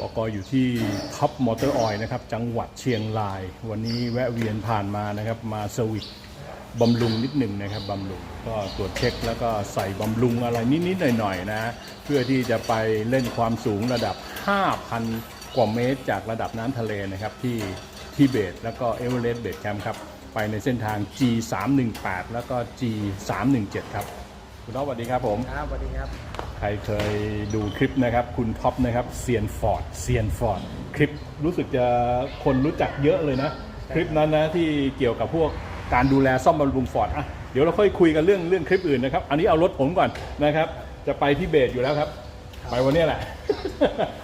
บกอยู่ที่ท็อปมอเตอร์ออยนะครับ จังหวัดเชียงราย วันนี้แวะเวียนผ่านมานะครับ มาเซอร์วิสบำรุงนิดหนึ่งนะครับบำรุงก็ตรวจเช็คแล้วก็ใส่บำรุงอะไรนิดๆหน่อยๆนะ เพื่อที่จะไปเล่นความสูงระดับ 5,000 กว่าเมตร จากระดับน้ำทะเลนะครับ ที่ที่เบสแล้วก็เอเวอเรสต์เบสแคมป์ครับ ไปในเส้นทาง G318 แล้วก็ G317 ครับ คุณท็อปสวัสดีครับผม ครับสวัสดีครับ ใครเคยดูคลิปนะครับ คุณท็อปนะครับเซียนฟอร์ดเซียนฟอร์ดคลิปรู้สึกจะคนรู้จักเยอะเลยนะ คลิปนั้นนะที่เกี่ยวกับพวกการดูแลซ่อมบำรุงฟอร์ดอะเดี๋ยวเราค่อยคุยกันเรื่องเรื่องคลิปอื่นนะครับ อันนี้เอารถผมก่อนนะครับ จะไปที่เบสอยู่แล้วครับ ไปวันเนี้ยแหละ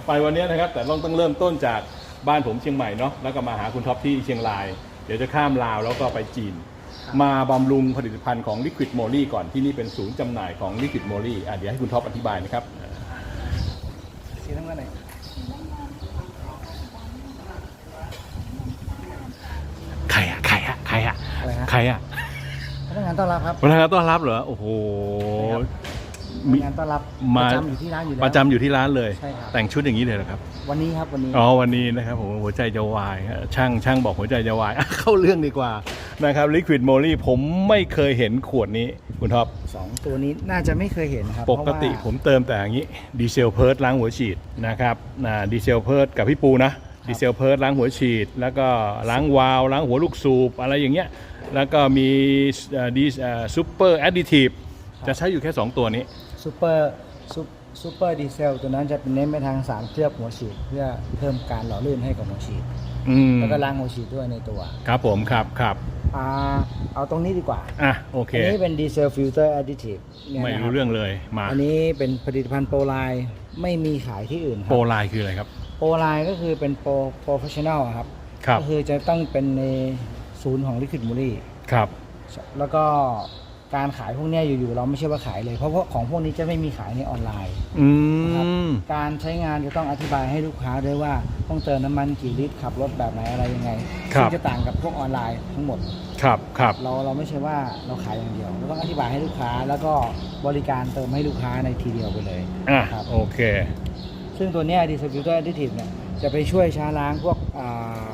ไปวันเนี้ยนะครับ แต่ต้องต้องเริ่มต้นจากบ้านผมเชียงใหม่เนาะแล้วก็มาหาคุณท็อปที่เชียงราย เดี๋ยวจะข้ามลาวแล้วก็ไปจีน มาบำรุงผลิตภัณฑ์ของ Liquid m o l y ก่อนที่นี่เป็นศูนย์จำหน่ายของ Liquid m o l y อะเดี๋ยวให้คุณท็อปอธิบายนะครับสีน้ำเงินไหนใครอะใครอะใครอะอะไรฮะใครอะพนักงานต้อนรับครับพนักงานต้อนรับเหรอ โอ้โหพนั กงานต้อนรับมาประจำอยู่ที่ร้านอยู่แล้ว ประจำอยู่ที่ร้านเลย ใช่ครับ แต่งชุดอย่างนี้เลยเหรอครับ วันนี้ครับวันนี้ อ๋อวันนี้นะครับผมหัวใจจะวายฮะช่างช่างบอกหัวใจจะวายอะเข้าเรื่องดีกว่านะครับ Liquid m o l y ผมไม่เคยเห็นขวดนี้คุณท็อปสองตัวนี้น่าจะไม่เคยเห็นครับปกติเพราะว่าผมเติมแต่อย่างนี้ดีเซลเพิร์ดล้างหัวฉีดนะครับนะดีเซลเพิร์ดกับพี่ปูนะดีเซลเพิร์ดล้างหัวฉีด แล้วก็ล้างวาล์วล้างหัวลูกสูบอะไรอย่างเงี้ยแล้วก็มีดีซูเปอร์แอดดิทีฟจะใช้อยู่แค่ 2 ตัวนี้ ซูเปอร์ซูซูเปอร์ดีเซลตัวนั้นจะเป็นเน้นไปทางสารเคลือบหัวฉีดเพื่อเพิ่มการหล่อลื่นให้กับหัวฉีดอืมแล้วก็ล้างหัวฉีดด้วยในตัวครับผมครับครับอ่าเอาตรงนี้ดีกว่าอะโอเคอันนี้เป็นดีเซลฟิลเตอร์แอดดิทีฟไม่รู้เรื่องเลยมาอันนี้เป็นผลิตภัณฑ์โปรไลน์ไม่มีขายที่อื่นครัโปรบไลน์คืออะไรครับโปรไลน์ก็คือเป็นโปรโปรเฟชชั่นแนลครับครับก็คือจะต้องเป็นในศูนย์ของลิควิดมูลี่ครับ แล้วก็ การขายพวกเนี้ยอยู่ๆเราไม่ใช่ว่าขายเลยเพราะว่าของพวกนี้จะไม่มีขายในออนไลน์อืนะครับม การใช้งานจะต้องอธิบายให้ลูกค้าด้วยว่าต้องเติมน้ำมันกี่ลิตรขับรถแบบไหนอะไรยังไงครับ ซึ่งจะต่างกับพวกออนไลน์ทั้งหมด ครับครับ เราเราไม่ใช่ว่าเราขายอย่างเดียวเราต้องอธิบายให้ลูกค้า แล้วก็บริการเติมให้ลูกค้าในทีเดียวไปเลย อะ ครับ โอเค ซึ่งตัวเนี้ดีสติ t เตอร์ additive เนี่ยจะไปช่วยช้าล้างพวกอ่าพ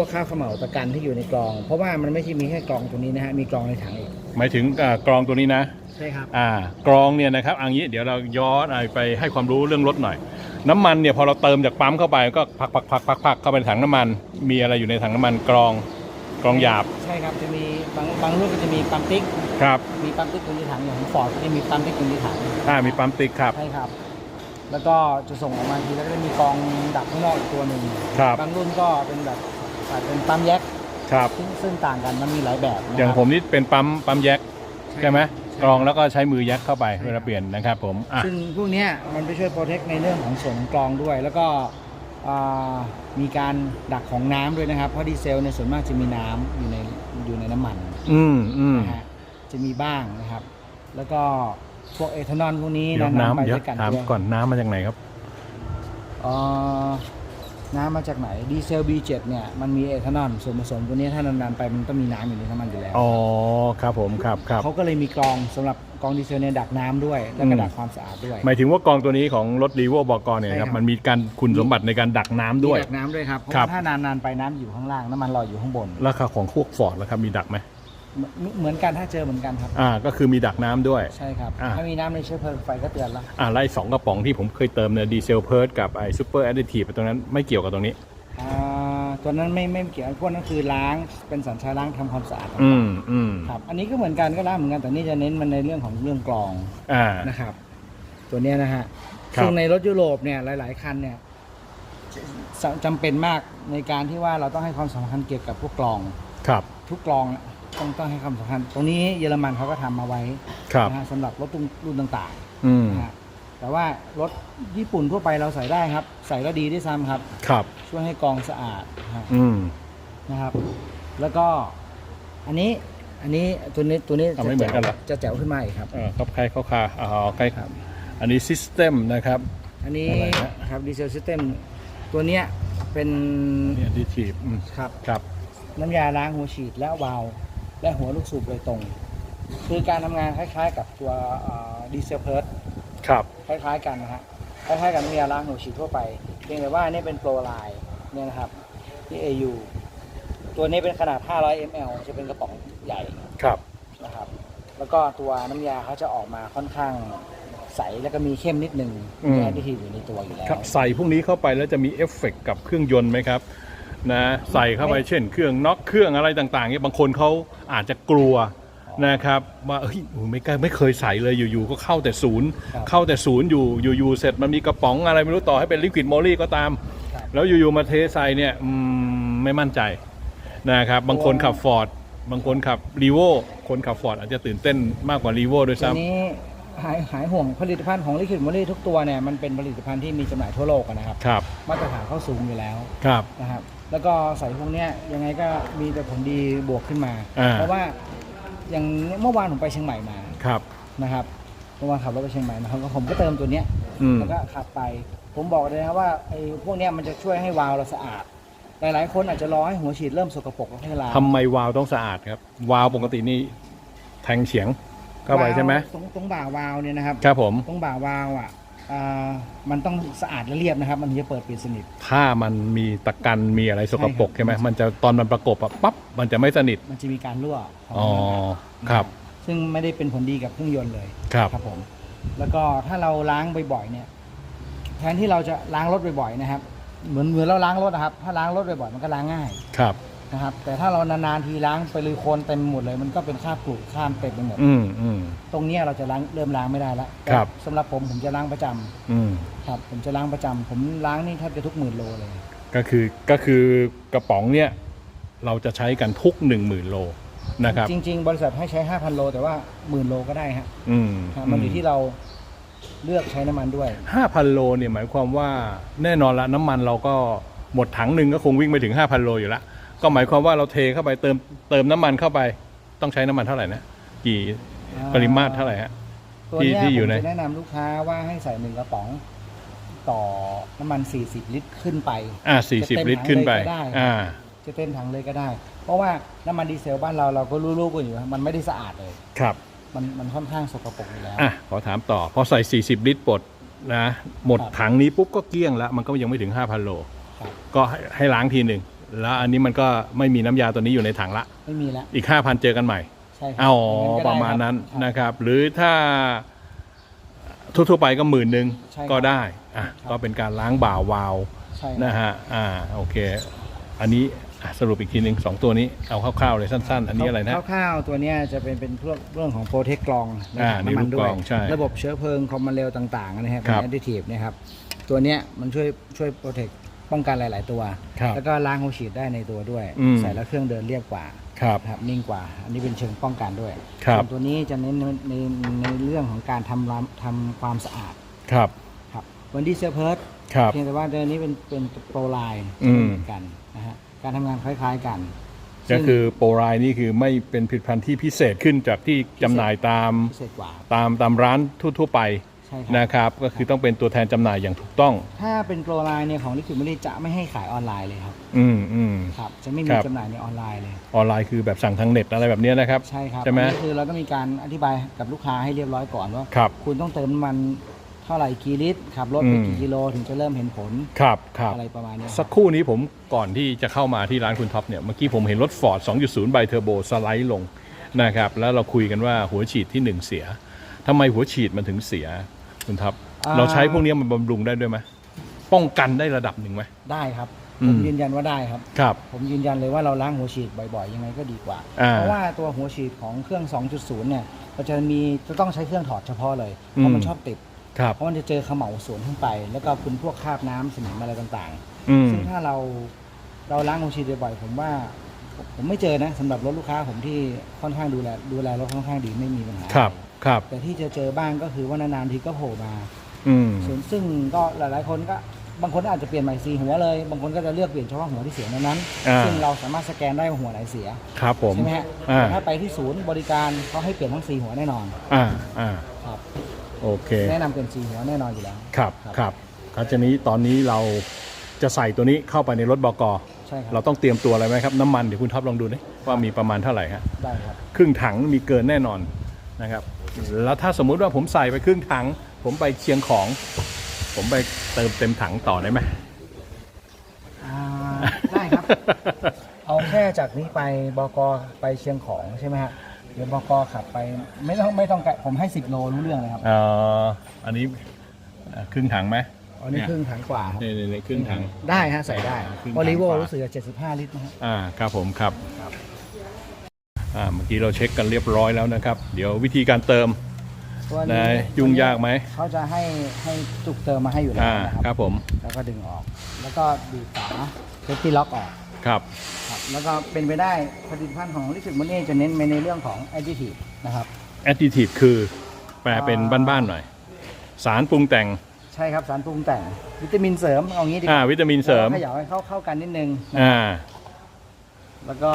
วกข้าวขมเหลาตะกันที่อยู่ในกรอง เพราะว่ามันไม่ใช่มีแค่กรองตัวนี้นะฮะมีกรองในถังอีกหมายถึงอ่ากรองตัวนี้นะ ใช่ครับ อ่ากรองเนี่ยนะครับเอันนี้เดี๋ยวเราย้อนไปให้ความรู้เรื่องรถหน่อย น้ำมันเนี่ยพอเราเติมจากปั๊มเข้าไปก็พักพักพักพักพักเข้าไปในถังน้ำมัน มีอะไรอยู่ในถังน้ำมันกรองกรองหยาบใช่ครับจะมีบางบางรุ่นก็จะมีปั๊มติ๊กครับมีปั๊มติ๊กอยู่ในถังอย่างของฟอร์ดก็จะมีปั๊มติ๊กอยู่ในถังอ่ามีปั๊มติ๊กครับ ใช่ครับ แล้วก็จะส่งออกมาทีแล้วก็จะมีกรองดักข้างนอกอีกตัวหนึ่งครับ บางรุ่นก็เป็นแบบ อาจเป็นปั๊มแยกครับ ซึ่งซึ่งต่างกันมันมีหลายแบบนะครับ อย่างผมนี่เป็นปั๊มปั๊มแยกใช่ไหมใช่กรองแล้วก็ใช้มือแยกเข้าไปใช่เวลาเปลี่ยนนะครับผมอะซึ่งพวกเนี้ยมันไปช่วยโปรเทคในเรื่องของส่วนของกรองด้วย แล้วก็อ่ามีการดักของน้ำด้วยนะครับ เพราะดีเซลในยส่วนมากจะมีน้ำอยู่ในอยู่ในน้ำมันอืมอืม นะฮะจะมีบ้างนะครับ แล้วก็พวกเอทานอลพวกนี้เดี๋ยวนะนำไปน้ำเดี๋ยวด้วยกันถามด้วยก่อนน้ำมาจากไหนครับ เอ่อ น้ำมาจากไหนดีเซล B7 เนี่ยมันมีเอทานอลส่วนผสมตัวนี้ถ้านานๆไปมันต้องมีน้ำอยู่ในน้ำมันอยู่แล้วอ๋อครับผมครับครับเขาก็เลยมีกรองสำหรับกรองดีเซลเนี่ยดักน้ำด้วย แล้วก็อืมดักความสะอาดด้วย หมายถึงว่ากรองตัวนี้ของรถรีโวบอกรเนี่ยใช่คครัรับบมันมีการคุณสมบัติในการดักน้ำด้วยมีดักน้ำด้วยครับเพราะครับว่าถ้านานๆไปน้ำอยู่ข้างล่างน้ำมันลอยอยู่ข้างบนราคาของพวกฟอร์ดแล้วครับมีดักไหม เหมือนเหมือนกันถ้าเจอเหมือนกันครับอ่าก็คือมีดักน้ำด้วยใช่ครับอ่าถ้ามีน้ำในเชื้อเพลิงไฟก็เตือนแล้วอ่าไล่สองกระป๋องที่ผมเคยเติมเนี่ยดีเซลเพิร์ดกับไอซูเปอร์แอดดิทีฟตรงนั้นไม่เกี่ยวกับตรงนี้อ่าตัวนั้นไม่ไม่เกี่ยวพวกนั้นคือล้างเป็นสัญชาล้างทำความสะอาดอืมอืมครับอันนี้ก็เหมือนกันก็ล้างเหมือนกันแต่นี่จะเน้นมันในเรื่องของเรื่องกรองอ่านะครับ ตัวเนี้ยนะฮะครับซึ่งในรถยุโรปเนี่ยหลาย ๆ คันเนี่ยจจำเป็นมากในการที่ว่าเราต้องให้ความสำคัญเกี่ยวกับพวกกรองครับ ทุกกรองอะ ต้องต้องให้ความสำคัญ ตรงนี้เยอรมันเขาก็ทำมาไว้ครับ นะฮะสำหรับรถรุ่นต่างอืมๆนะฮะแต่ว่ารถญี่ปุ่นทั่วไปเราใส่ได้ครับ ใส่แล้วดีด้วยซ้ำครับ ครับ ช่วยให้กรองสะอาดนะฮะ อืม นะครับ แล้วก็อันนี้อันนี้ตัวนี้ตัวนี้เอาไม่เหมือนกันเหรอ จะแจ๋วขึ้นมาอีกครับอ่าครับใครเข้าคาอ๋อใกล้ครับ อันนี้ซิสเต็มนะครับ อันนี้อะไรฮะ ครับดีเซลซิสเต็มตัวเนี้ยเป็นนี่แอดดิทีฟอืมครับครับน้ำยาล้างหัวฉีดและวาล์ว และหัวลูกสูบโดยตรง คือการทำงานคล้าย ๆ กับตัวดีเซลเพิร์ดครับคล้ายๆกันนะฮะล้ายๆกับน้ำยาล้างหัวฉีดทั่วไปเพียงแต่ว่านี่เป็นโปรไลน์เนี่ยนะครับที่ AU ตัวนี้เป็นขนาด 500 ml จะเป็นกระป๋องใหญ่ครับนะครับ แล้วก็ตัวน้ำยาเขาจะออกมาค่อนข้างใสแล้วก็มีเข้มนิดนึงอืมมีแอดดิทีฟอยู่ในตัวอยู่แล้วครับใส่พวกนี้เข้าไปแล้วจะมีเอฟเฟกต์กับเครื่องยนต์ไหมครับ นะใส่เข้าไปเช่นเครื่องน็อกเครื่องอะไรต่างๆเนี่ยบางคนเขาอาจจะกลัวนะครับว่าเฮ้ยโอ้ไม่กล้าไม่เคยใส่เลยอยู่ๆก็เข้าแต่ศูนย์ครับเข้าแต่ศูนย์อยู่อยู่ๆเสร็จมันมีกระป๋องอะไรไม่รู้ต่อให้เป็นลิควิดโมลี่ก็ตามครับแล้วอยู่ๆมาเทใส่เนี่ยอืมไม่มั่นใจนะครับบางคนขับฟอร์ดบางคนขับรีโวคนขับฟอร์ดอาจจะตื่นเต้นมากกว่ารีโวด้วยทีซ้นี้หายหายห่วงผลิตภัณฑ์ของลิควิดมอลลี่ทุกตัวเนี่ยมันเป็นผลิตภัณฑ์ที่มีจำหน่ายทั่วโลกอะนะครับำครับมาตรฐานเขาสูงอยู่แล้วครับนะครับ แล้วก็ใส่พวกเนี้ยยังไงก็มีแต่ผลดีบวกขึ้นมา อ่า เพราะว่าอย่างเมื่อวานผมไปเชียงใหม่มาครับ นะครับเมื่อวานขับรถไปเชียงใหม่มาครับผมก็เติมตัวเนี้ยอืม แล้วก็ขับไป ผมบอกเลยนะว่าไอ้พวกเนี้ยมันจะช่วยให้วาล์วเราสะอาด หลายๆ คนอาจจะรอให้หัวฉีดเริ่มสกปรกแล้วให้ล้างทำไมวาล์วต้องสะอาดครับ วาล์วปกตินี่แทงเฉียงเข้าไปใช่ไหมวล์วตรงตรงบ่าวาล์วเนี่ยนะครับ ครับผม ตรงบ่าวาล์วอะ อ่ามันต้องสะอาดและเรียบนะครับ มันถึงจะเปิดปิดสนิท ถ้ามันมีตะกันมีอะไรสกปรกใช่ครับใช่ไหมมันจะตอนมันประกบอะปั๊บมันจะไม่สนิทมันจะมีการรั่วของอ๋อมันครับ ซึ่งไม่ได้เป็นผลดีกับเครื่องยนต์เลยครับครับ ผม แล้วก็ถ้าเราล้างบ่อยๆเนี่ย แทนที่เราจะล้างรถบ่อยๆนะครับ เหมือนเหมือนเราล้างรถนะครับ ถ้าล้างรถบ่อยๆมันก็ล้างง่าย ครับ นะครับ แต่ถ้าเรานานๆทีล้างไปเลยโคลนเต็มหมดเลย มันก็เป็นคราบกรุข้ามเต็มไปหมดอืมอืม ตรงเนี้ยเราจะล้างเริ่มล้างไม่ได้แล้วครับ สำหรับผมผมจะล้างประจำอืม ครับ ผมจะล้างประจำผมล้างนี่แทบจะทุกหมื่นโลเลย ก็คือก็คือกระป๋องเนี่ย เราจะใช้กันทุกหนึ่งหมื่นโลนะครับ จริง ๆ บริษัทให้ใช้ 5,000 โล แต่ว่าหมื่นโลก็ได้ฮะอืมครับมันอยู่ที่เราเลือกใช้น้ำมันด้วย ห้าพันโลเนี่ยหมายความว่าแน่นอนละน้ำมันเราก็หมดถังหนึ่งก็คงวิ่งไปถึง5,000โลอยู่แล้ว ก็หมายความว่าเราเทเข้าไปเติมเติมน้ำมันเข้าไป ต้องใช้น้ำมันเท่าไหร่นะกี่ปริมาตรเท่าไหร่ฮะ ตัวเนี้ยที่ที่อยู่ผมใน จะแนะนำลูกค้าว่าให้ใส่หนึ่งกระป๋อง ต่อน้ำมัน 40 ลิตรขึ้นไป อ่าสี่สิบจะเต็มลิตรขึ้นไปถังเลยก็ได้ อ่า จะเต็มถังเลยก็ได้ เพราะว่าน้ำมันดีเซลบ้านเราเราก็รู้ๆกันอยู่ว่ามันไม่ได้สะอาดเลย ครับ มันมันค่อนข้างสกปรกอยู่แล้ว อะขอถามต่อ พอใส่ 40 ลิตรปลดนะ หมดครับถังนี้ปุ๊บก็เกลี้ยงแล้ว มันก็ยังไม่ถึง 5,000 โล ครับ ก็ให้ให้ล้างทีหนึ่ง แล้วอันนี้มันก็ไม่มีน้ำยาตัวนี้อยู่ในถังละ ไม่มีแล้วอีก 5,000 เจอกันใหม่ ใช่ครัอ๋อย่งก็ประได้มาณนั้นครับ นะครับ หรือถ้าทั่วๆไปก็หมื่นหนึ่งใช่ครับก็ได้อะครับ ก็เป็นการล้างบ่าววาล์วใช่ครับ นะฮะอ่าโอเค อันนี้อะสรุปอีกทีหนึ่งสองตัวนี้เอาคร่าวๆเลยสั้น ๆ อันนี้อะไรนะ คร่าวๆตัวเนี้ยจะเป็นเป็นเรื่องเรื่องของโปรเทคกรองอ่าในถังน้ำมันนี่ลูกด้กวรยองใช่ระบบเชื้อเพลิงคอมมันเร็วต่างๆนะครับครัเป็บนแอดดิทีฟนะครับตัวเนี้ยมันช่วยช่วยโปรเทค ป้องกันหลาย ๆ ตัว ครับแล้วก็ล้างหัวฉีดได้ในตัวด้วย อืม ใส่แล้วเครื่องเดินเรียบกว่าครับนะครับนิ่งกว่า อันนี้เป็นเชิงป้องกันด้วยครับ ส่วนตัวนี้จะเน้นในในในเรื่องของการทำร้านทำความสะอาดครับครับวันดีเซลเพิร์ดครับ เพียงแต่ว่าตัวนี้เป็นเป็นโปรไลน์อืม เหมือนกันนะฮะการทำงานคล้าย ๆ กันก็ซึ่งคือโปรไลนี่คือไม่เป็นผลิตภัณฑ์ที่พิเศษขึ้นจากที่จำหน่ายตามพิเศษกว่า ตามตามร้านทั่ว ๆ ไป ใช่ครับ นะครับก็คือต้องเป็นตัวแทนจำหน่ายอย่างถูกต้อง ถ้าเป็นโปรไลน์เนี่ยของลิควิดมิลี่จะไม่ให้ขายออนไลน์เลยครับอืมอืม ครับ จะไม่มีครับ จำหน่ายในออนไลน์เลย ออนไลน์คือแบบสั่งทางเน็ตอะไรแบบเนี้ยนะครับ ใช่ครับใช่ไหม อันนี้คือเราก็มีการอธิบายกับลูกค้าให้เรียบร้อยก่อนว่า ครับ คุณต้องเติมน้ำมันเท่าไหร่กี่ลิตรขับรถไปอืมกี่กิโลถึงจะเริ่มเห็นผลครับครับ อะไรประมาณเนี้ยสักครู่นี้ผมก่อนที่จะเข้ามาที่ร้านคุณท็อปเนี่ยเมื่อกี้ผมเห็นรถ Ford 2.0 ไบเทอร์โบสไลด์ลงนะครับแล้วเราคุยกันว่าหัวฉีดที่ 1 เสียทำไมหัวฉีดมันถึงเสีย คุณท็อปอ่า เราใช้พวกนี้มันบำรุงได้ด้วยไหมป้องกันได้ระดับหนึ่งไหม ได้ครับ อืผมม ยืนยันว่าได้ครับ ครับ ผมยืนยันเลยว่าเราล้างหัวฉีดบ่อยๆ ยังไงก็ดีกว่า อ่าเพราะว่าตัวหัวฉีดของเครื่อง 2.0 เนี่ยเราจะมีจะต้องใช้เครื่องถอดเฉพาะเลย เพราะมันอืมชอบติด ครับ เพราะมันจะเจอเขม่าสวนขึ้นไป แล้วก็คุณพวกคราบน้ำสนิมอะไรต่างอืม ๆ ซึ่งถ้าเราเราล้างหัวฉีดบ่อยๆ ผมว่า ผมไม่เจอนะสำหรับรถลูกค้าผมที่ค่อนข้างดูแลดูแลรถค่อนข้างดีไม่มีปัญหาครับ ครับแต่ที่จะเจอบ้างก็คือว่านานๆทีก็โผล่มาอืมส่วนซึ่งก็หลายๆคนก็บางคนอาจจะเปลี่ยนใหม่สีหัวเลย บางคนก็จะเลือกเปลี่ยนเฉพาะหัวที่เสียนั้นๆอ่า ซึ่งเราสามารถสแกนได้ว่าหัวไหนเสียครับผม ใช่ไหมฮะอ่า แต่ถ้าไปที่ศูนย์บริการเขาให้เปลี่ยนทั้งสีหัวแน่นอนอ่าอ่าครับโอเคแนะนำเป็นสีหัวแน่นอนอยู่แล้ว ครับครับครับครับทีนี้ตอนนี้เราจะใส่ตัวนี้เข้าไปในรถบกใช่ครับเราต้องเตรียมตัวอะไรไหมครับ น้ำมันเดี๋ยวคุณท็อปลองดูนะว่ามีประมาณเท่าไหร่ฮะได้ครับ ครึ่งถังมีเกินแน่นอนนะครับ แล้วถ้าสมมุติว่าผมใส่ไปครึ่งถัง ผมไปเชียงของ ผมไปเติมเต็มถังต่อได้ไหม อ่าได้ครับ เอาแค่จากนี้ไปบกไปเชียงของใช่ไหมฮะเดี๋ยวบกขับไปไม่ต้องไม่ต้องไกลผมให้ 10 โลรู้เรื่องเลยครับเอ่ออันนี้เอ่อครึ่งถังไหม อันนี้ครึ่งถังกว่าครับนี่นี่นี่ครึ่งถัง ได้ฮะใส่ได้ครึ่งถังโอลิโวกว่ารู้สึกจะ75 ลิตรนะฮะอ่าครับผมครับครับ อ่าเมื่อกี้เราเช็คกันเรียบร้อยแล้วนะครับ เดี๋ยววิธีการเติมตัวนะนี้ยุ่งยากไหม เขาจะให้ให้จุกเติมมาให้อยู่แล้วอ่านะคครัรับบผม แล้วก็ดึงออก แล้วก็ดีดฝาเซฟตี้ล็อกออกครับ ครับแล้วก็เป็นไปได้ผลิตภัณฑ์ของลิขิตม o นี่จะเน้นไปในเรื่องของแอดดิทีฟนะครับ additive คือ แปลเป็นบ้านๆหน่อย สารปรุงแต่ง ใช่ครับสารปรุงแต่งวิตามินเสริมเอางี้ดีกอ่าว่าวิตามินเสริมขยาให้เข้าเข้ากันนิดนึงนะอ่า แล้วก็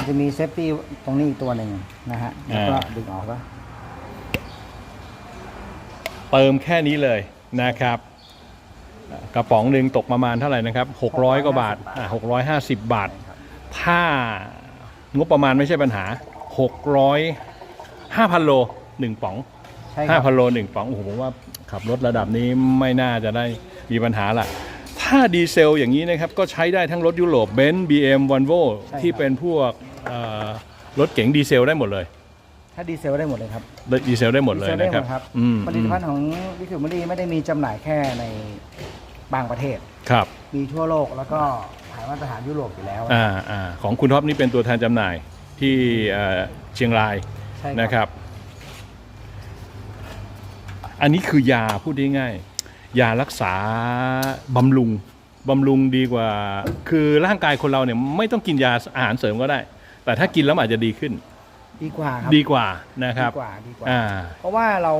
มันจะมีเซฟตี้ตรงนี้อีกตัวหนึ่งนะฮะ แล้วก็อ่าดึงออกแล้วเติมแค่นี้เลยนะครับอ่ากระป๋องหนึ่งตกประมาณเท่าไหร่นะครับ 600 กว่าบาทอ่า650 บาท ถ้างบประมาณไม่ใช่ปัญหา 600 5,000 โล 1ป๋องใช่ครับ5,000 โล 1ป๋องโอ้โหผมว่าขับรถระดับนี้ไม่น่าจะได้มีปัญหาละถ้าดีเซลอย่างนี้นะครับ ก็ใช้ได้ทั้งรถยุโรปเบนซ์บีเอ็มวอลโวใช่ครับที่เป็นพวก เอ่อรถเก๋งดีเซลได้หมดเลย ถ้าดีเซลได้หมดเลยครับดีเซลได้หมดเลยดีซได้นะครับหมดครับอืมผลิตภัณฑ์ของลิขิตม o นี่ไม่ได้มีจำหน่ายแค่ในบางประเทศ ครับมีทั่วโลกแล้วก็ขายมาตรฐานยุโรปอยู่แล้วอ่าอ่าของคุณท็อปนี่เป็นตัวแทนจำหน่ายที่เอ่อเชียงรายใช่ นะครับ อันนี้คือยาพูดง่ายๆยารักษาบำรุงบำรุงดีกว่า คือร่างกายคนเราเนี่ยไม่ต้องกินยาอาหารเสริมก็ได้ แต่ถ้ากินแล้วมันอาจจะดีขึ้น ดีกว่าครับดีกว่านะครับดีกว่าดีกว่า อ่าเพราะว่าเรา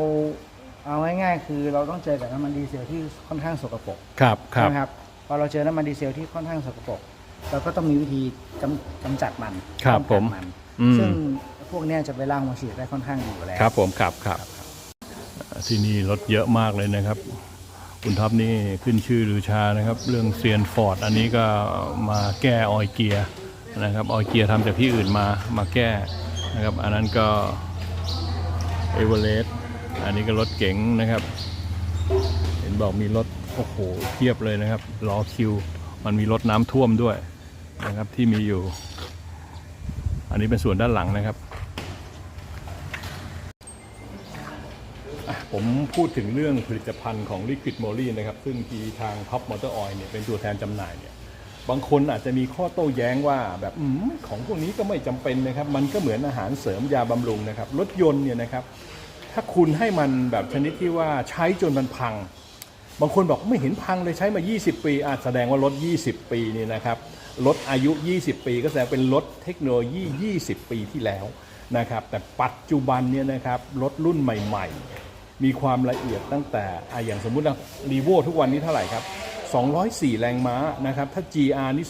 เอาง่ายๆ คือเราต้องเจอกับน้ำมันดีเซลที่ค่อนข้างสกปรกครับครับใช่ไหมครับพอเราเจอน้ำมันดีเซลที่ค่อนข้างสกปรกเราก็ต้องมีวิธีกำกำจัดมันครับป้องผกันมมันอืม ซึ่งพวกเนี้ยจะไปล้างหัวฉีดได้ค่อนข้างดีอยู่แล้ว ครับผมครับครับที่นี่รถเยอะมากเลยนะครับ คุณท็อปนี่ขึ้นชื่อลือชานะครับ เรื่องเซียนฟอร์ด อันนี้ก็มาแก้ออยเกียร์ นะครับออยเกียร์ทำจากที่อื่นมามาแก้นะครับ อันนั้นก็เอเวอเรสต์อันนี้ก็รถเก๋งนะครับ เห็นบอกมีรถโอ้โหเทียบเลยนะครับรอคิว มันมีรถน้ำท่วมด้วยนะครับที่มีอยู่ อันนี้เป็นส่วนด้านหลังนะครับผมพูดถึงเรื่องผลิตภัณฑ์ของ Liquid m o l y นะครับ ซึ่งที่ทาง Top Motor Oil เนี่ยเป็นตัวแทนจำหน่ายเนี่ย บางคนอาจจะมีข้อโต้แย้งว่าแบบอของพวกนี้ก็ไม่จำเป็นนะครับ มันก็เหมือนอาหารเสริมยาบำรุงนะครับ รถยนต์เนี่ยนะครับ ถ้าคุณให้มันแบบชนิดที่ว่าใช้จนมันพัง บางคนบอกไม่เห็นพังเลยใช้มา 20 ปีอาจแสดงว่ารถ 20 ปีนี่นะครับรถอายุ 20 ปี ก็แสดงเป็นรถเทคโนโลยี 20 ปีที่แล้วนะครับแต่ปัจจุบันเนี่ยนะครับรถรุ่นใหม่ ๆ มีความละเอียดตั้งแต่ออย่างสมมุตินะรีโวทุกวันนี้เท่าไหร่ครับ 204 แรงม้านะครับ ถ้า GR นี่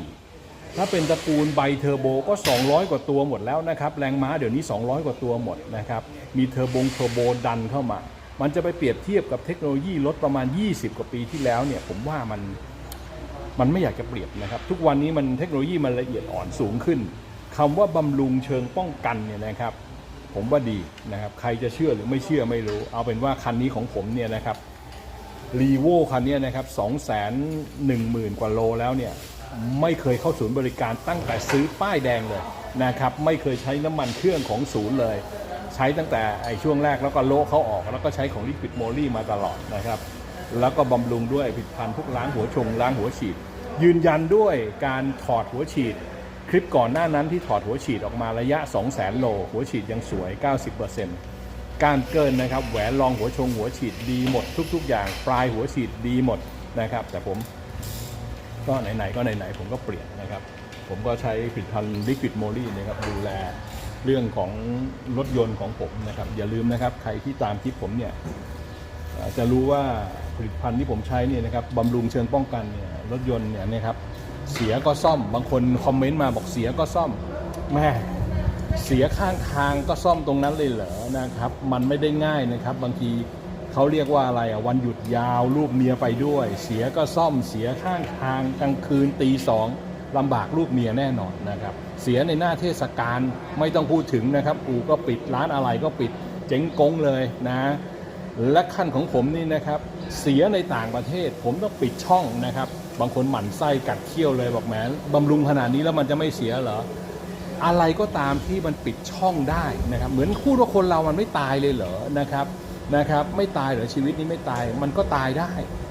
224 ถ้าเป็นตระกูลไบเทอร์โบก็ 200 กว่าตัวหมดแล้วนะครับ แรงม้าเดี๋ยวนี้ 200 กว่าตัวหมดนะครับ มีเทอร์โบงเทอร์โบดันเข้ามา มันจะไปเปรียบเทียบกับเทคโนโลยีรถประมาณ 20 กว่าปีที่แล้วเนี่ย ผมว่ามันมันไม่อยากจะเปรียบนะครับ ทุกวันนี้มันเทคโนโลยีมันละเอียดอ่อนสูงขึ้นคำว่าบำรุงเชิงป้องกันเนี่ยนะครับ ผมว่าดีนะครับ ใครจะเชื่อหรือไม่เชื่อไม่รู้ เอาเป็นว่าคันนี้ของผมเนี่ยนะครับ รีโวคันนี้นะครับ2 1 0 0 0 0 กว่าโลแล้วเนี่ย ไม่เคยเข้าศูนย์บริการตั้งแต่ซื้อป้ายแดงเลยนะครับ ไม่เคยใช้น้ำมันเครื่องของศูนย์เลย ใช้ตั้งแต่ไอ้ช่วงแรกแล้วก็โลเขาออก แล้วก็ใช้ของลิควิดโมลี่มาตลอดนะครับ แล้วก็บำรุงด้วยผลิตภัณฑ์พวกล้างหัวชงล้างหัวฉีด ยืนยันด้วยการถอดหัวฉีด คลิปก่อนหน้านั้นที่ถอดหัวฉีดออกมาระยะ 2 0 0 0 0 0 โล หัวฉีดยังสวย 90% การเกินนะครับ แหวนรองหัวชงหัวฉีดดีหมดทุก ๆ อย่างปลายหัวฉีดดีหมดนะครับ แต่ผมก็ไหนๆก็ไหนๆผมก็เปลี่ยนนะครับ ผมก็ใช้ผลิตภัณฑ์ Liquid m o l y นะครับดูแลเรื่องของรถยนต์ของผมนะครับ อย่าลืมนะครับ ใครที่ตามคลิปผมเนี่ยจะรู้ว่าผลิตภัณฑ์ที่ผมใช้เนี่ยนะครับบำรุงเชิงป้องกันเนี่ยรถยนต์เนี่ยนะครับเสียก็ซ่อมบางคนคอมเมนต์มาบอกเสียก็ซ่อมแม่ เสียข้างทางก็ซ่อมตรงนั้นเลยเหรอนะครับ มันไม่ได้ง่ายนะครับ บางทีเขาเรียกว่าอะไรอะวันหยุดยาวลูกเมียไปด้วย เสียก็ซ่อมเสียข้างทางกลางคืนตีสองลำบากลูกเมียแน่นอนนะครับ เสียในหน้าเทศกาลไม่ต้องพูดถึงนะครับ อู่ก็ปิดร้านอะไรก็ปิดเจ๊งกงเลยนะ และขั้นของผมนี่นะครับ เสียในต่างประเทศ ผมต้องปิดช่องนะครับ บางคนหมั่นไส้กัดเคี้ยวเลยบอกแหมบำรุงขนาดนี้แล้วมันจะไม่เสียเหรอ อะไรก็ตามที่มันปิดช่องได้นะครับ เหมือนพูดว่าคนเรามันไม่ตายเลยเหรอนะครับนะครับ ไม่ตายเหรอชีวิตนี้ไม่ตายมันก็ตายได้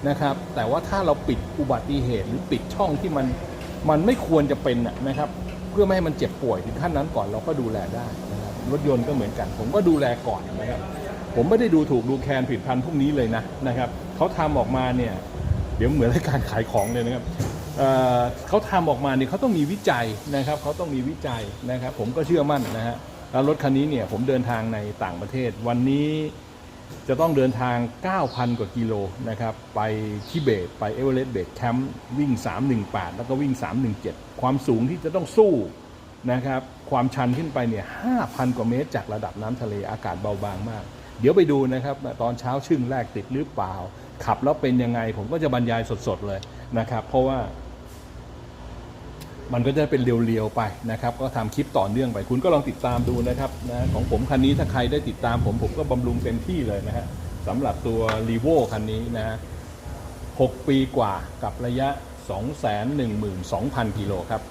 นะครับ แต่ว่าถ้าเราปิดอุบัติเหตุหรือปิดช่องที่มันมันไม่ควรจะเป็นน่ะนะครับ เพื่อไม่ให้มันเจ็บป่วยถึงขั้นนั้นก่อนเราก็ดูแลได้นะครับรถยนต์ก็เหมือนกัน ผมก็ดูแลก่อนนะครับ ผมไม่ได้ดูถูกดูแคลนผลิตภัณฑ์พวกนี้เลยนะนะครับเขาทำออกมาเนี่ยเดี๋ยวเหมือนรายการขายของเลยนะครับ เขาทำออกมาเนี่ยเขาต้องมีวิจัยนะครับเขาต้องมีวิจัยนะครับ ผมก็เชื่อมั่นนะฮะแล้วรถคันนี้เนี่ยผมเดินทางในต่างประเทศ วันนี้จะต้องเดินทาง 9,000 กว่ากิโลนะครับ ไปทิเบต ไปเอเวอเรสต์เบสแคมป์วิ่ง 318 แล้วก็วิ่ง 317 ความสูงที่จะต้องสู้นะครับ ความชันขึ้นไปเนี่ย 5,000 กว่าเมตรจากระดับน้ำทะเลอากาศเบาบางมาก เดี๋ยวไปดูนะครับ ตอนเช้าชึ่งแรกติดหรือเปล่า ขับแล้วเป็นยังไง ผมก็จะบรรยายสดๆเลยนะครับ เพราะว่า มันก็จะเป็นเรียวๆไปนะครับ ก็ทำคลิปต่อเนื่องไป คุณก็ลองติดตามดูนะครับนะของผมคันนี้ถ้าใครได้ติดตามผมผมก็บำรุงเต็มที่เลยนะฮะสำหรับตัวรีโวคันนี้นะฮะ6ปีกว่ากับระยะ 212,000 กิโลครับ